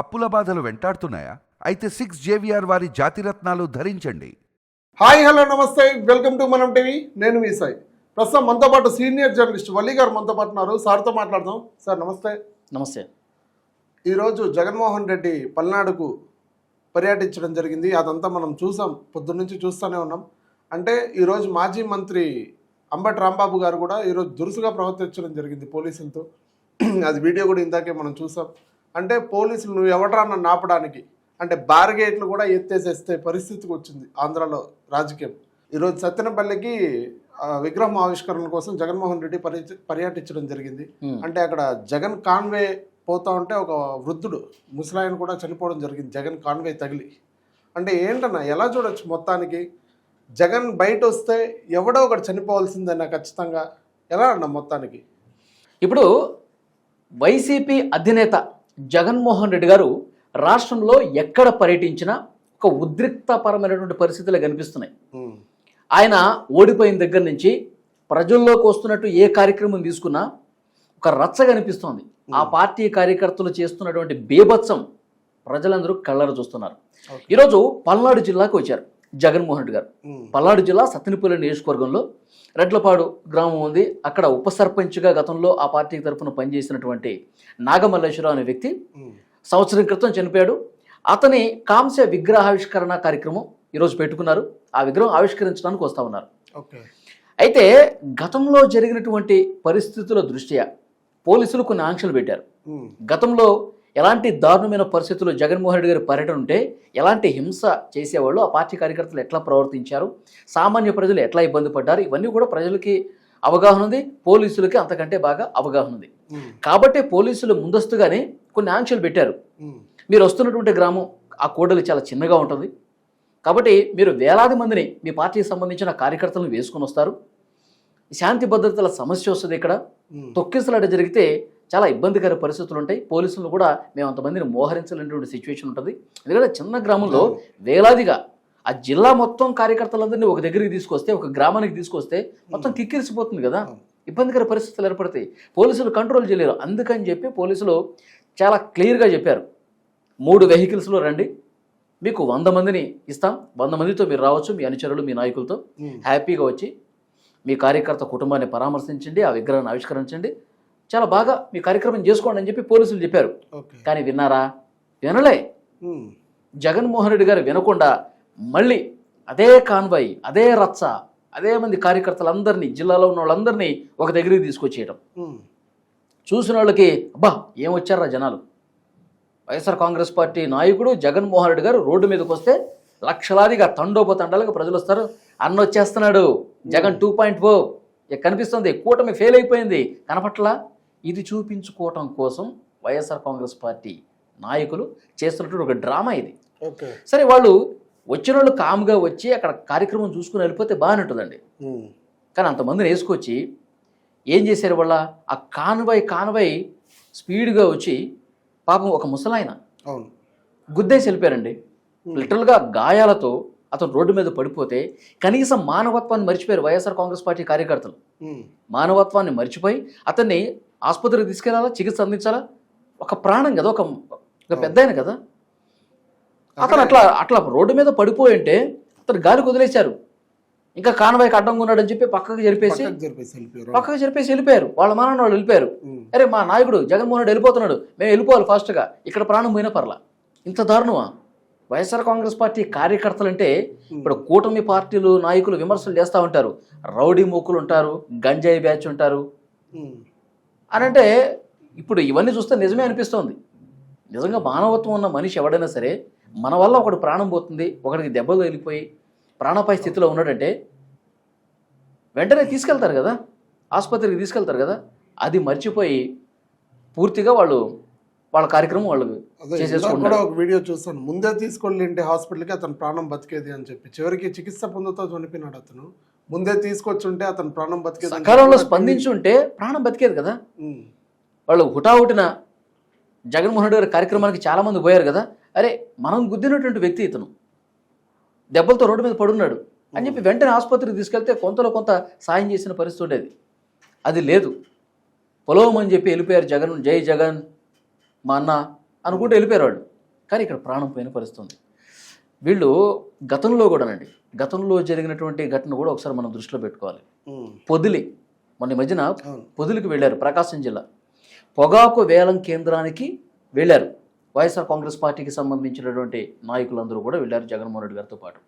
అప్పుల బాధలు వెంటాడుతున్నాయా? అయితే సిక్స్ జేవిఆర్ వారి జాతిరత్నాలు ధరించండి. హాయ్ హలో నమస్తే. Welcome to Manam TV. నేను మీ సాయి. ప్రస్తుతం మనతో పాటు సీనియర్ జర్నలిస్ట్ వల్లి గారు మనతో పాటు ఉన్నారు. సార్తో మాట్లాడదాం. సార్ నమస్తే. నమస్తే. ఈరోజు జగన్మోహన్ రెడ్డి పల్నాడుకు పర్యటించడం జరిగింది. అదంతా మనం చూసాం. పొద్దున్నుంచి చూస్తూనే ఉన్నాం. అంటే ఈరోజు మాజీ మంత్రి అంబటి రాంబాబు గారు కూడా ఈరోజు దురుసుగా ప్రవర్తించడం జరిగింది పోలీసులతో. అది వీడియో కూడా ఇందాకే మనం చూసాం. అంటే పోలీసులు నువ్వు ఎవడరా నన్ను ఆపడానికి అంటే బార్గేట్లు కూడా ఎత్తేసేస్తే పరిస్థితికి వచ్చింది ఆంధ్రాలో రాజకీయం. ఈరోజు సత్తెనపల్లికి ఆ, విగ్రహం ఆవిష్కరణ కోసం జగన్మోహన్ రెడ్డి పర్య పర్యటించడం జరిగింది. Hmm. అంటే అక్కడ జగన్ కాన్వే పోతా ఉంటే ఒక వృద్ధుడు ముసలాయన కూడా చనిపోవడం జరిగింది. జగన్ కాన్వే తగిలి. అంటే ఏంటన్నా ఎలా చూడొచ్చు మొత్తానికి? జగన్ బయట వస్తే ఎవడో ఒకటి చనిపోవాల్సిందన్న ఖచ్చితంగా. ఎలా అన్న మొత్తానికి? ఇప్పుడు వైసీపీ అధినేత జగన్మోహన్ రెడ్డి గారు రాష్ట్రంలో ఎక్కడ పర్యటించినా ఒక ఉద్రిక్తపరమైనటువంటి పరిస్థితులు కనిపిస్తున్నాయి. ఆయన ఓడిపోయిన దగ్గర నుంచి ప్రజల్లోకి వస్తున్నట్టు ఏ కార్యక్రమం తీసుకున్నా ఒక రచ్చ కనిపిస్తోంది. ఆ పార్టీ కార్యకర్తలు చేస్తున్నటువంటి బీభత్సం ప్రజలందరూ కళ్ళను చూస్తున్నారు. ఈరోజు పల్నాడు జిల్లాకు వచ్చారు. జగన్మోహన్ రెడ్డి గారు. పల్నాడు జిల్లా సత్తెనపల్లి నియోజకవర్గంలో రెడ్లపాడు గ్రామం ఉంది. అక్కడ ఉప సర్పంచ్గా గతంలో ఆ పార్టీ తరఫున పనిచేసినటువంటి నాగమల్లేశ్వరరావు అనే వ్యక్తి సంవత్సరం క్రితం చనిపోయాడు. అతని కాంస్య విగ్రహావిష్కరణ కార్యక్రమం ఈరోజు పెట్టుకున్నారు. ఆ విగ్రహం ఆవిష్కరించడానికి వస్తూ ఉన్నారు. అయితే గతంలో జరిగినటువంటి పరిస్థితుల దృష్ట్యా పోలీసులు కొన్ని ఆంక్షలు పెట్టారు. గతంలో ఎలాంటి దారుణమైన పరిస్థితుల్లో జగన్మోహన్ రెడ్డి గారి పర్యటన ఉంటే ఎలాంటి హింస చేసేవాళ్ళు ఆ పార్టీ కార్యకర్తలు ఎట్లా ప్రవర్తించారు? సామాన్య ప్రజలు ఎట్లా ఇబ్బంది పడ్డారు? ఇవన్నీ కూడా ప్రజలకి అవగాహన ఉంది పోలీసులకి అంతకంటే బాగా అవగాహన ఉంది. కాబట్టి పోలీసులు ముందస్తుగానే కొన్ని ఆంక్షలు పెట్టారు. మీరు వస్తున్నటువంటి గ్రామం ఆ కోడలు చాలా చిన్నగా ఉంటుంది. కాబట్టి మీరు వేలాది మందిని మీ పార్టీకి సంబంధించిన కార్యకర్తలను వేసుకొని వస్తారు. శాంతి భద్రతల సమస్య వస్తుంది ఇక్కడ. తొక్కిసలాట జరిగితే చాలా ఇబ్బందికర పరిస్థితులు ఉంటాయి పోలీసులు కూడా మేము అంతమందిని మోహరించలేనటువంటి సిచ్యువేషన్ ఉంటుంది. ఎందుకంటే చిన్న గ్రామంలో వేలాదిగా ఆ జిల్లా మొత్తం కార్యకర్తలందరినీ ఒక దగ్గరికి తీసుకొస్తే ఒక గ్రామానికి తీసుకొస్తే మొత్తం కిక్కిరిసిపోతుంది కదా. ఇబ్బందికర పరిస్థితులు ఏర్పడతాయి. పోలీసులు కంట్రోల్ చేయలేరు. అందుకని చెప్పి పోలీసులు చాలా క్లియర్గా చెప్పారు. మూడు వెహికల్స్లో రండి. మీకు వంద మందిని ఇస్తాం. వంద మందితో మీరు రావచ్చు. మీ అనుచరులు మీ నాయకులతో హ్యాపీగా వచ్చి మీ కార్యకర్త కుటుంబాన్ని పరామర్శించండి ఆ విగ్రహాన్ని ఆవిష్కరించండి. చాలా బాగా మీ కార్యక్రమం చేసుకోండి అని చెప్పి పోలీసులు చెప్పారు. కానీ విన్నారా? వినలే. జగన్మోహన్ రెడ్డి గారు వినకుండా మళ్ళీ అదే కాన్వాయ్ అదే రచ్చ అదే మంది కార్యకర్తలందరినీ జిల్లాలో ఉన్న వాళ్ళందరినీ ఒక దగ్గరికి తీసుకొచ్చేయడం చూసిన వాళ్ళకి అబ్బా ఏం వచ్చారా జనాలు? వైఎస్ఆర్ కాంగ్రెస్ పార్టీ నాయకుడు జగన్మోహన్ రెడ్డి గారు రోడ్డు మీదకి వస్తే లక్షలాదిగా తండోపతండాలుగా ప్రజలు వస్తారు. అన్న వచ్చేస్తున్నాడు. జగన్ టూ పాయింట్ ఫోర్ కనిపిస్తుంది. కూటమి ఫెయిల్ అయిపోయింది. కనపట్లా? ఇది చూపించుకోవటం కోసం వైఎస్ఆర్ కాంగ్రెస్ పార్టీ నాయకులు చేస్తున్నటువంటి ఒక డ్రామా ఇది. సరే వాళ్ళు వచ్చిన వాళ్ళు కామ్గా వచ్చి అక్కడ కార్యక్రమం చూసుకుని వెళ్ళిపోతే బాగానే ఉంటుందండి. కానీ అంతమందిని వేసుకొచ్చి ఏం చేశారు వాళ్ళ? ఆ కాన్వాయ్ కాన్వాయ్ స్పీడ్గా వచ్చి పాపం ఒక ముసలాయన గుద్దేసి వెళ్ళిపోయారండి. లిటరల్గా గాయాలతో అతను రోడ్డు మీద పడిపోతే కనీసం మానవత్వాన్ని మర్చిపోయారు వైఎస్ఆర్ కాంగ్రెస్ పార్టీ కార్యకర్తలు. మానవత్వాన్ని మర్చిపోయి అతన్ని ఆసుపత్రికి తీసుకెళ్ళాలా చికిత్స అందించాలా? ఒక ప్రాణం కదా ఒక ఒక పెద్ద ఆయన కదా. అతను అట్లా అట్లా రోడ్డు మీద పడిపోయి ఉంటే అతను గాలికి వదిలేశారు. ఇంకా కానవాయికి అడ్డంగా ఉన్నాడని చెప్పి పక్కకు జరిపేసి పక్కకు జరిపేసి వెళ్ళిపోయారు. వాళ్ళ మానవ వాళ్ళు వెళ్ళిపోయారు. అరే మా నాయకుడు జగన్మోహన్ రెడ్డి వెళ్ళిపోతున్నాడు. మేము వెళ్ళిపోవాలి ఫాస్ట్గా. ఇక్కడ ప్రాణం పోయినా పర్లా. ఇంత దారుణమా? వైఎస్ఆర్ కాంగ్రెస్ పార్టీ కార్యకర్తలు అంటే ఇప్పుడు కూటమి పార్టీలు నాయకులు విమర్శలు చేస్తూ ఉంటారు. రౌడీ మూకులు ఉంటారు గంజాయి బ్యాచ్ ఉంటారు. అని అంటే ఇప్పుడు ఇవన్నీ చూస్తే నిజమే అనిపిస్తోంది. నిజంగా మానవత్వం ఉన్న మనిషి ఎవడైనా సరే మన వల్ల ఒకడు ప్రాణం పోతుంది ఒకడికి దెబ్బలు తగిలిపోయి ప్రాణాపాయ స్థితిలో ఉన్నాడంటే వెంటనే తీసుకెళ్తారు కదా. ఆసుపత్రికి తీసుకెళ్తారు కదా. అది మర్చిపోయి పూర్తిగా వాళ్ళు వాళ్ళ కార్యక్రమం వాళ్ళు కూడా ఒక వీడియో చూస్తాను. ముందే తీసుకెళ్ళింటే హాస్పిటల్కి అతను ప్రాణం బతికేది అని చెప్పి చివరికి చికిత్స పొందుతూ చనిపోయినాడు అతను. ముందే తీసుకొచ్చుంటే అతను ప్రాణం బతికేది సకాలంలో చెప్పి స్పందించి ఉంటే ప్రాణం బతికేది కదా. వాళ్ళు హుటాహుటిన జగన్మోహన్ రెడ్డి గారి కార్యక్రమానికి చాలామంది పోయారు కదా. అరే మనం గుద్దినటువంటి వ్యక్తి ఇతను. దెబ్బలతో రోడ్డు మీద పడున్నాడు అని చెప్పి వెంటనే ఆసుపత్రికి తీసుకెళ్తే కొంతలో కొంత సాయం చేసిన పరిస్థితి ఉండేది. అది లేదు. పొలవమని చెప్పి వెళ్ళిపోయారు జగన్ జై జగన్ మా అన్న అనుకుంటూ వెళ్ళిపోయారు వాళ్ళు. కానీ ఇక్కడ ప్రాణం పోయిన పరిస్థితి ఉంది. వీళ్ళు గతంలో కూడానండి. గతంలో జరిగినటువంటి ఘటన కూడా ఒకసారి మనం దృష్టిలో పెట్టుకోవాలి. పొదిలి మొన్న మధ్యన. పొదిలికి వెళ్ళారు ప్రకాశం జిల్లా. పొగాకు వేలం కేంద్రానికి వెళ్ళారు. వైఎస్ఆర్ కాంగ్రెస్ పార్టీకి సంబంధించినటువంటి నాయకులందరూ కూడా వెళ్ళారు జగన్మోహన్ రెడ్డి గారితో పాటు.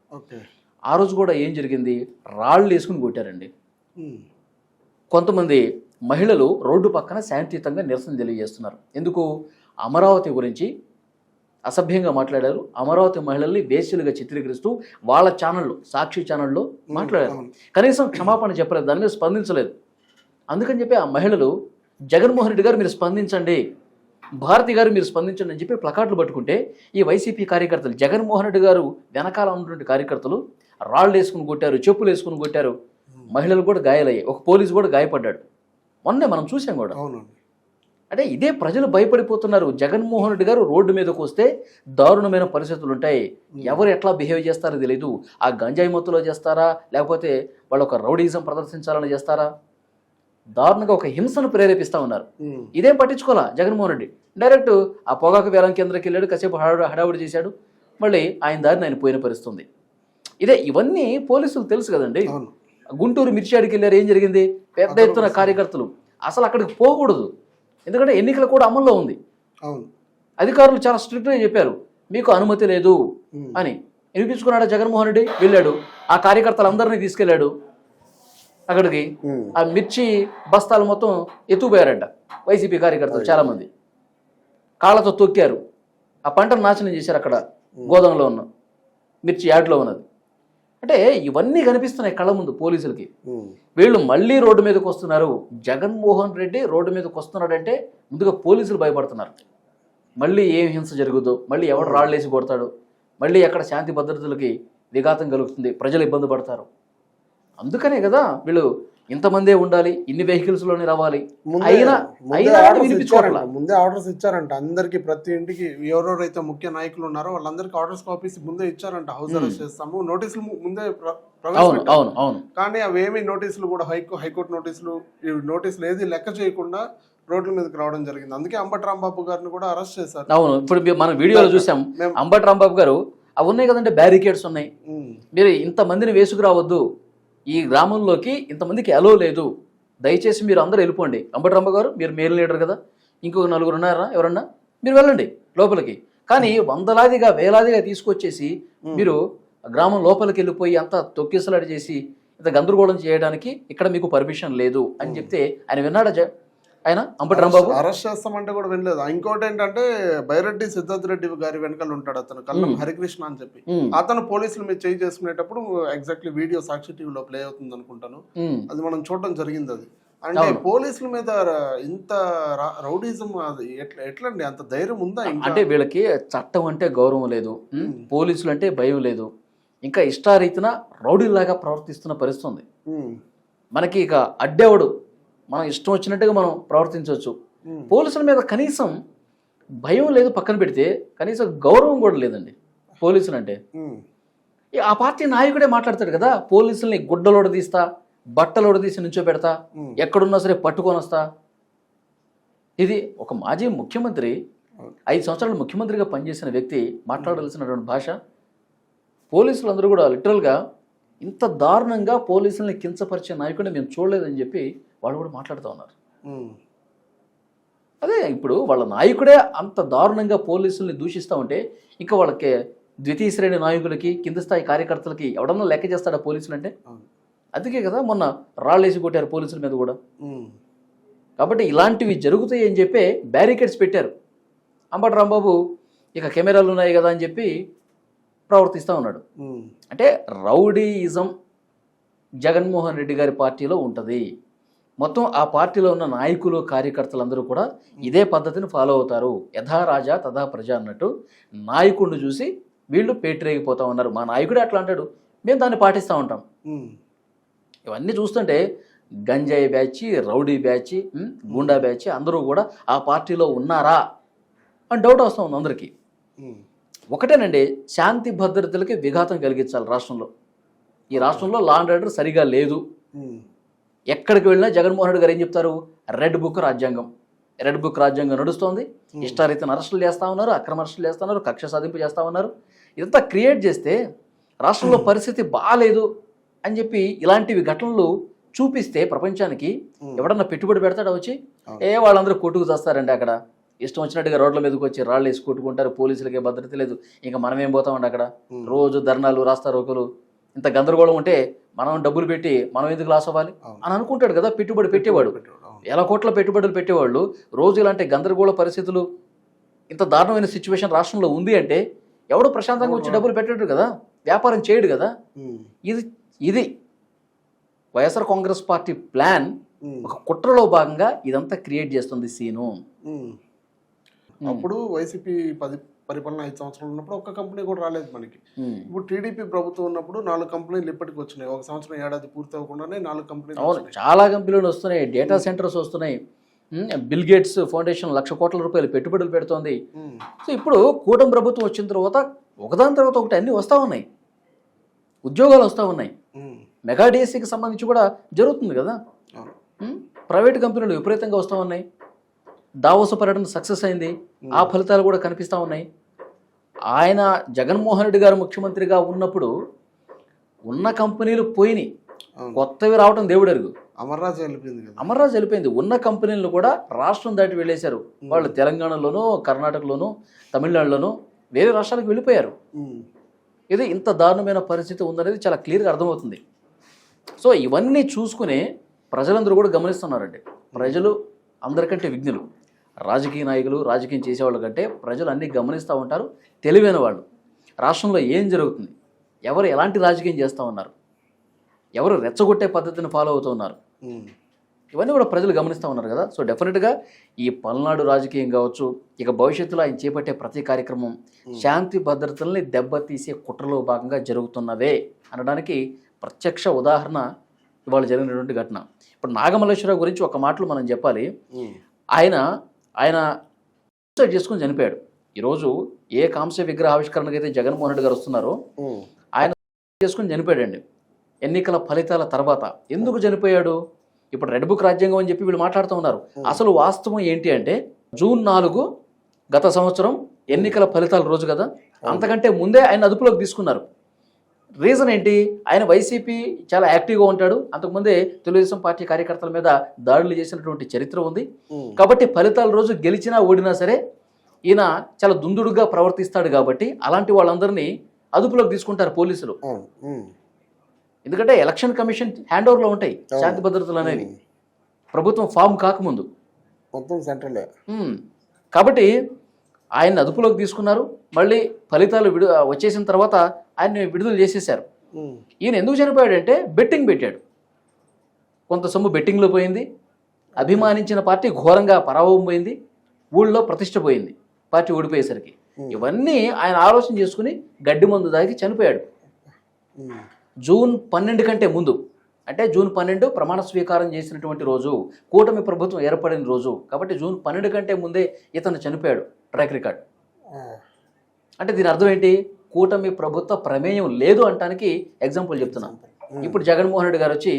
ఆ రోజు కూడా ఏం జరిగింది? రాళ్ళు వేసుకుని కొట్టారండి. కొంతమంది మహిళలు రోడ్డు పక్కన శాంతియుతంగా నిరసన తెలియజేస్తున్నారు. ఎందుకు? అమరావతి గురించి అసభ్యంగా మాట్లాడారు. అమరావతి మహిళల్ని వేశ్యలుగా చిత్రీకరిస్తూ వాళ్ళ ఛానల్లో సాక్షి ఛానల్లో మాట్లాడారు. కనీసం క్షమాపణ చెప్పలేదు దాని మీద స్పందించలేదు. అందుకని చెప్పి ఆ మహిళలు జగన్మోహన్ రెడ్డి గారు మీరు స్పందించండి భారతి గారు మీరు స్పందించండి అని చెప్పి ప్లకార్డులు పట్టుకుంటే ఈ వైసీపీ కార్యకర్తలు జగన్మోహన్ రెడ్డి గారు వెనకాల ఉన్నటువంటి కార్యకర్తలు రాళ్ళు వేసుకుని కొట్టారు చెప్పులు వేసుకుని కొట్టారు. మహిళలు కూడా గాయాలయ్యాయి. ఒక పోలీసు కూడా గాయపడ్డాడు. మొన్నే మనం చూసాం కూడా. అంటే ఇదే ప్రజలు భయపడిపోతున్నారు. జగన్మోహన్ రెడ్డి గారు రోడ్డు మీదకి వస్తే దారుణమైన పరిస్థితులు ఉంటాయి. ఎవరు ఎట్లా బిహేవ్ చేస్తారో తెలియదు ఆ గంజాయి మత్తులో చేస్తారా? లేకపోతే వాళ్ళు ఒక రౌడీజం ప్రదర్శించాలని చేస్తారా? దారుణంగా ఒక హింసను ప్రేరేపిస్తా ఉన్నారు. ఇదేం పట్టించుకోవాలా? జగన్మోహన్ రెడ్డి. డైరెక్ట్ ఆ పొగాకు వేలం కేంద్రకి వెళ్ళాడు కాసేపు హడావుడి హడావుడి చేశాడు. మళ్ళీ ఆయన దారిని ఆయన పోయిన పరిస్థితుంది. ఇదే ఇవన్నీ పోలీసులు తెలుసు కదండి. గుంటూరు మిర్చియాడికి వెళ్ళారు ఏం జరిగింది? పెద్ద ఎత్తున కార్యకర్తలు. అసలు అక్కడికి పోకూడదు. ఎందుకంటే ఎన్నికలు కూడా అమల్లో ఉంది. అవును. అధికారులు చాలా స్ట్రిక్ట్గా చెప్పారు. మీకు అనుమతి లేదు. అని. వినిపించుకున్నాడు జగన్మోహన్ రెడ్డి? వెళ్ళాడు. ఆ కార్యకర్తలందరినీ తీసుకెళ్ళాడు. అక్కడికి. ఆ మిర్చి బస్తాలు మొత్తం ఎత్తుకుపోయారంట వైసీపీ కార్యకర్తలు చాలా మంది కాళ్ళతో తొక్కారు. ఆ పంటను నాశనం చేశారు అక్కడ గోదాంలో ఉన్న మిర్చి యార్డ్లో ఉన్నది. అంటే ఇవన్నీ కనిపిస్తున్నాయి కళ్ళ ముందు పోలీసులకి. వీళ్ళు మళ్ళీ రోడ్డు మీదకి వస్తున్నారు. జగన్మోహన్ రెడ్డి రోడ్డు మీదకి వస్తున్నాడంటే ముందుగా పోలీసులు భయపడుతున్నారు. మళ్ళీ ఏం హింస జరుగుద్దో మళ్ళీ ఎవడు రాళ్ళేసి కొడతాడు మళ్ళీ ఎక్కడ శాంతి భద్రతలకి విఘాతం కలుగుతుంది ప్రజలు ఇబ్బంది పడతారు. అందుకనే కదా వీళ్ళు ఇంతమందే ఉండాలి ఇన్ని వెహికల్స్లోనే రావాలి. ముందే అయినా ముందే అయినా ఆర్డర్స్ ఇచ్చారంట ముందే ఆర్డర్స్ ఇచ్చారంట. అందరికి ప్రతి ఇంటికి ఎవరెవరైతే ముఖ్య నాయకులు ఉన్నారో వాళ్ళందరికీ ఆర్డర్స్ కాపీస్ ముందే ఇచ్చారంట. హౌస్ అరెస్ట్ చేస్తాము. నోటీసులు ముందే అవును అవును కానీ అవేమి నోటీసులు కూడా హైకో హైకోర్టు నోటీసులు నోటీసులు ఏది లెక్క చేయకుండా రోడ్ల మీదకి రావడం జరిగింది. అందుకే అంబటి రాంబాబు గారిని కూడా అరెస్ట్ చేశారు. అవును ఇప్పుడు మనం వీడియోలో చూసాం. అంబటి రాంబాబు గారు అవి ఉన్నాయి కదంటే బ్యారికేడ్స్ ఉన్నాయి. మీరు ఇంతమందిని వేసుకురావద్దు. ఈ గ్రామంలోకి ఇంతమందికి అలో లేదు. దయచేసి మీరు అందరూ వెళ్ళిపోండి. అంబటరమ్మ గారు మీరు మేల్ లీడర్ కదా. ఇంకొక నలుగురు ఉన్నారా? ఎవరన్నా? మీరు వెళ్ళండి లోపలికి. కానీ వందలాదిగా వేలాదిగా తీసుకొచ్చేసి మీరు గ్రామం లోపలికి వెళ్ళిపోయి అంతా తొక్కిసలాడి చేసి ఇంత గందరగోళం చేయడానికి ఇక్కడ మీకు పర్మిషన్ లేదు అని చెప్తే ఆయన విన్నాడా ఆయన? అంబటి రాంబాబు? అరెస్ట్ చేస్తామంటే కూడా వినలేదు. ఇంకోటి ఏంటంటే బైరెడ్డి సిద్ధార్థ రెడ్డి గారి వెనకాల ఉంటాడు అతను కల్లం హరికృష్ణ అని చెప్పి. అతను పోలీసుల మీద చేయి చేసుకునేటప్పుడు ఎగ్జాక్ట్లీ వీడియో సాక్షి టీవీలో ప్లే అవుతుంది అనుకుంటాను. అది మనం చూడడం జరిగింది అది. అంటే. పోలీసుల మీద ఇంత రౌడీజం అది ఎట్లా ఎట్లండి? అంత ధైర్యం ఉందా అంటే వీళ్ళకి చట్టం అంటే గౌరవం లేదు. పోలీసులు అంటే భయం లేదు. ఇంకా ఇష్టారీతిన రౌడీలాగా ప్రవర్తిస్తున్న పరిస్థితి ఉంది. మనకి ఇక అడ్డేవాడు మనం ఇష్టం వచ్చినట్టుగా మనం ప్రవర్తించవచ్చు. పోలీసుల మీద కనీసం భయం లేదు పక్కన పెడితే కనీసం గౌరవం కూడా లేదండి. పోలీసులు అంటే ఆ పార్టీ నాయకుడే మాట్లాడతాడు కదా పోలీసుల్ని గుడ్డలోడ తీస్తా బట్టలోడ తీసి నుంచో పెడతా. ఎక్కడున్నా సరే పట్టుకొని వస్తా. ఇది ఒక మాజీ ముఖ్యమంత్రి ఐదు సంవత్సరాలు ముఖ్యమంత్రిగా పనిచేసిన వ్యక్తి మాట్లాడాల్సినటువంటి భాష. పోలీసులందరూ కూడా లిటరల్గా ఇంత దారుణంగా పోలీసుల్ని కించపరిచే నాయకుడిని మేము చూడలేదని చెప్పి వాళ్ళు కూడా మాట్లాడుతూ ఉన్నారు. అదే ఇప్పుడు వాళ్ళ నాయకుడే అంత దారుణంగా పోలీసుల్ని దూషిస్తూ ఉంటే ఇంకా వాళ్ళకి ద్వితీయ శ్రేణి నాయకులకి కింద స్థాయి కార్యకర్తలకి ఎవడన్నా లెక్క చేస్తాడా పోలీసులు అంటే. అందుకే కదా మొన్న రాళ్ళేసి కొట్టారు పోలీసుల మీద కూడా. కాబట్టి ఇలాంటివి జరుగుతాయి అని చెప్పి బ్యారికేడ్స్ పెట్టారు. అంబటి రాంబాబు ఇక కెమెరాలు ఉన్నాయి కదా అని చెప్పి ప్రవర్తిస్తూ ఉన్నాడు. అంటే రౌడీయిజం జగన్మోహన్ రెడ్డి గారి పార్టీలో ఉంటుంది. మొత్తం ఆ పార్టీలో ఉన్న నాయకులు కార్యకర్తలందరూ కూడా ఇదే పద్ధతిని ఫాలో అవుతారు. యథా రాజా తథా ప్రజ అన్నట్టు నాయకుడిని చూసి వీళ్ళు పేటరేగిపోతా ఉన్నారు. మా నాయకుడే అట్లా అంటాడు. మేము దాన్ని పాటిస్తూ ఉంటాం. ఇవన్నీ చూస్తుంటే గంజాయి batch rowdy batch goonda batch అందరూ కూడా ఆ పార్టీలో ఉన్నారా అని డౌట్ వస్తూ ఉంది అందరికీ. ఒకటేనండి శాంతి భద్రతలకి విఘాతం కలిగించాలి రాష్ట్రంలో. ఈ రాష్ట్రంలో లా అండ్ ఆర్డర్ సరిగా లేదు. ఎక్కడికి వెళ్ళినా జగన్మోహన్ రెడ్డి గారు ఏం చెప్తారు? రెడ్ బుక్ రాజ్యాంగం. రెడ్ బుక్ రాజ్యాంగం నడుస్తోంది. ఇష్టారీతిని అరెస్టులు చేస్తా ఉన్నారు అక్రమ అరెస్టులు చేస్తా ఉన్నారు కక్ష సాధింపు చేస్తా ఉన్నారు. ఇదంతా క్రియేట్ చేస్తే రాష్ట్రంలో పరిస్థితి బాగాలేదు అని చెప్పి ఇలాంటివి ఘటనలు చూపిస్తే ప్రపంచానికి ఎవడన్నా పెట్టుబడి పెడతాడా వచ్చి? ఏ వాళ్ళందరూ కొట్టుకు చేస్తారండి అక్కడ. ఇష్టం వచ్చినట్టుగా రోడ్ల మీదకి వచ్చి రాళ్ళు వేసి కొట్టుకుంటారు పోలీసులకి భద్రత లేదు. ఇంకా మనం ఏం పోతామండి అక్కడ? రోజు ధర్నాలు రాస్తా రోకులు ఇంత గందరగోళం ఉంటే మనం డబ్బులు పెట్టి మనం ఎందుకు లాస్ అవ్వాలి. అని అనుకుంటాడు కదా పెట్టుబడి పెట్టేవాడు. వేల కోట్ల పెట్టుబడులు పెట్టేవాళ్ళు. రోజు ఇలాంటి గందరగోళ పరిస్థితులు ఇంత దారుణమైన సిచ్యువేషన్ రాష్ట్రంలో ఉంది అంటే ఎవడు ప్రశాంతంగా వచ్చి డబ్బులు పెట్టాడు కదా వ్యాపారం చేయడు కదా. ఇది ఇది వైఎస్ఆర్ కాంగ్రెస్ పార్టీ ప్లాన్. ఒక కుట్రలో భాగంగా ఇదంతా క్రియేట్ చేస్తుంది సీను. అప్పుడు వైసీపీ పది పరిపాలన ఐదు సంవత్సరాలు ఉన్నప్పుడు ఒక్క కంపెనీ కూడా రాలేదు మనకి. ఇప్పుడు టీడీపీ ప్రభుత్వం ఉన్నప్పుడు నాలుగు కంపెనీలు ఇప్పటికి వచ్చినాయి. ఒక సంవత్సరం ఏడాది పూర్తి అవ్వకుండానే నాలుగు కంపెనీలు అవును చాలా కంపెనీలు వస్తున్నాయి. డేటా సెంటర్స్ వస్తున్నాయి. బిల్ గేట్స్ ఫౌండేషన్ లక్ష కోట్ల రూపాయలు పెట్టుబడులు పెడుతోంది. సో ఇప్పుడు కూటమి ప్రభుత్వం వచ్చిన తర్వాత ఒకదాని తర్వాత ఒకటి అన్నీ వస్తూ ఉన్నాయి. ఉద్యోగాలు వస్తూ ఉన్నాయి. మెగా డిఎస్సికి సంబంధించి కూడా జరుగుతుంది కదా. ప్రైవేట్ కంపెనీలు విపరీతంగా వస్తూ ఉన్నాయి. దావోసు పర్యటన సక్సెస్ అయింది. ఆ ఫలితాలు కూడా కనిపిస్తూ ఉన్నాయి. ఆయన జగన్మోహన్ రెడ్డి గారు ముఖ్యమంత్రిగా ఉన్నప్పుడు ఉన్న కంపెనీలు పోయినాయి. కొత్తవి రావటం దేవుడు అరుగు. అమర్రాజు వెళ్ళిపోయింది అమర్రాజు వెళ్ళిపోయింది. ఉన్న కంపెనీలను కూడా రాష్ట్రం దాటి వెళ్ళేశారు. వాళ్ళు తెలంగాణలోనూ కర్ణాటకలోనూ తమిళనాడులోనూ వేరే రాష్ట్రాలకు వెళ్ళిపోయారు. ఇది ఇంత దారుణమైన పరిస్థితి ఉందనేది చాలా క్లియర్గా అర్థమవుతుంది. సో ఇవన్నీ చూసుకునే ప్రజలందరూ కూడా గమనిస్తున్నారండి. ప్రజలు అందరికంటే విఘ్నులు. రాజకీయ నాయకులు రాజకీయం చేసేవాళ్ళ కంటే ప్రజలు అన్నీ గమనిస్తూ ఉంటారు తెలివైన వాళ్ళు. రాష్ట్రంలో ఏం జరుగుతుంది? ఎవరు ఎలాంటి రాజకీయం చేస్తూ ఉన్నారు? ఎవరు రెచ్చగొట్టే పద్ధతిని ఫాలో అవుతూ ఉన్నారు. ఇవన్నీ కూడా ప్రజలు గమనిస్తూ ఉన్నారు కదా. సో డెఫినెట్గా ఈ పల్నాడు రాజకీయం కావచ్చు ఇక భవిష్యత్తులో ఆయన చేపట్టే ప్రతి కార్యక్రమం శాంతి భద్రతల్ని దెబ్బతీసే కుట్రలో భాగంగా జరుగుతున్నవే అనడానికి ప్రత్యక్ష ఉదాహరణ ఇవాళ జరిగినటువంటి ఘటన. ఇప్పుడు నాగమల్లేశ్వరరావు గురించి ఒక మాటలు మనం చెప్పాలి. ఆయన ఆయన సూసైడ్ చేసుకుని చనిపోయాడు. ఈరోజు ఏ కాంస్య విగ్రహావిష్కరణకు అయితే జగన్మోహన్ రెడ్డి గారు వస్తున్నారో ఉమ్. చేసుకుని చనిపోయాడండి. ఎన్నికల ఫలితాల తర్వాత ఎందుకు చనిపోయాడు? ఇప్పుడు రెడ్ బుక్ రాజ్యాంగం అని చెప్పి వీళ్ళు మాట్లాడుతూ ఉన్నారు. అసలు వాస్తవం ఏంటి అంటే జూన్ నాలుగు గత సంవత్సరం ఎన్నికల ఫలితాల రోజు కదా? అంతకంటే ముందే ఆయన అదుపులోకి తీసుకున్నారు. రీజన్ ఏంటి? ఆయన వైసీపీ చాలా యాక్టివ్గా ఉంటాడు. అంతకుముందే తెలుగుదేశం పార్టీ కార్యకర్తల మీద దాడులు చేసినటువంటి చరిత్ర ఉంది. కాబట్టి ఫలితాల రోజు గెలిచినా ఓడినా సరే ఈయన చాలా దుందుడుగా ప్రవర్తిస్తాడు కాబట్టి అలాంటి వాళ్ళందరినీ అదుపులోకి తీసుకుంటారు పోలీసులు. ఎందుకంటే ఎలక్షన్ కమిషన్ హ్యాండ్ ఓవర్లో ఉంటాయి శాంతి భద్రతలు అనేవి. ప్రభుత్వం ఫామ్ కాకముందు. మొత్తం సెంట్రలే. ఉమ్. కాబట్టి ఆయన్ని అదుపులోకి తీసుకున్నారు. మళ్ళీ ఫలితాలు విడు వచ్చేసిన తర్వాత ఆయన్ని విడుదల చేసేశారు. ఉమ్. ఈయన ఎందుకు చనిపోయాడంటే బెట్టింగ్ పెట్టాడు. కొంత సొమ్ము బెట్టింగ్లో పోయింది. అభిమానించిన పార్టీ ఘోరంగా పరాభవం పోయింది. ఊళ్ళో ప్రతిష్ట పోయింది. పార్టీ ఓడిపోయేసరికి. ఇవన్నీ ఆయన ఆలోచన చేసుకుని గడ్డి మందు దాగి చనిపోయాడు. జూన్ పన్నెండు కంటే ముందు అంటే జూన్ పన్నెండు ప్రమాణ స్వీకారం చేసినటువంటి రోజు కూటమి ప్రభుత్వం ఏర్పడిన రోజు కాబట్టి జూన్ పన్నెండు కంటే ముందే ఇతను చనిపోయాడు ట్రాక్ రికార్డ్. అంటే దీని అర్థం ఏంటి? కూటమి ప్రభుత్వ ప్రమేయం లేదు అంటానికి ఎగ్జాంపుల్ చెప్తున్నా. ఇప్పుడు జగన్మోహన్ రెడ్డి గారు వచ్చి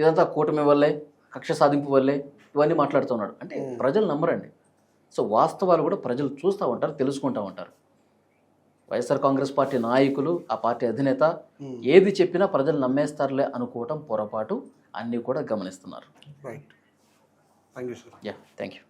ఇదంతా కూటమి వల్లే కక్ష సాధింపు వల్లే ఇవన్నీ మాట్లాడుతున్నాడు అంటే ప్రజలు నమ్మరండి. సో వాస్తవాలు కూడా ప్రజలు చూస్తూ ఉంటారు తెలుసుకుంటూ ఉంటారు. వైఎస్ఆర్ కాంగ్రెస్ పార్టీ నాయకులు ఆ పార్టీ అధినేత ఏది చెప్పినా ప్రజలు నమ్మేస్తారులే అనుకోవటం పొరపాటు అన్నీ కూడా గమనిస్తున్నారు. Right thank you sir yeah thank you